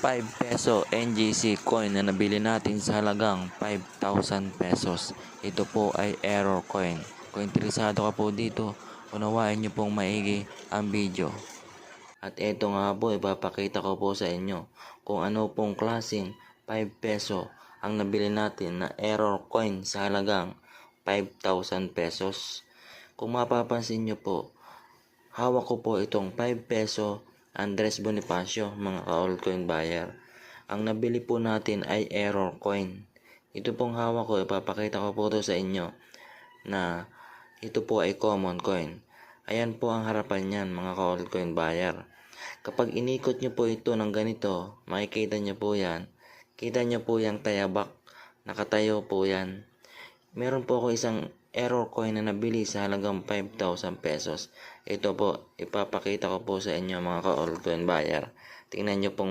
5 peso NGC coin na nabili natin sa halagang 5,000 pesos. Ito po ay error coin. Kung interesado ka po dito, unawain niyo pong maigi ang video. At ito nga po, ipapakita ko po sa inyo kung ano pong klaseng 5 peso ang nabili natin na error coin sa halagang 5,000 pesos. Kung mapapansin nyo po, hawak ko po itong 5 peso Andres Bonifacio, mga ka-altcoin buyer. Ang nabili po natin ay error coin. Ito pong hawak ko, ipapakita ko po ito sa inyo na ito po ay common coin. Ayan po ang harapan niyan mga ka-altcoin buyer. Kapag inikot nyo po ito ng ganito, makikita nyo po yan. Kita nyo po yung tayabak. Nakatayo po yan. Meron po ako isang error coin na nabili sa halagang 5,000 pesos. Ito po, ipapakita ko po sa inyo mga ka-altcoin buyer. Tingnan nyo pong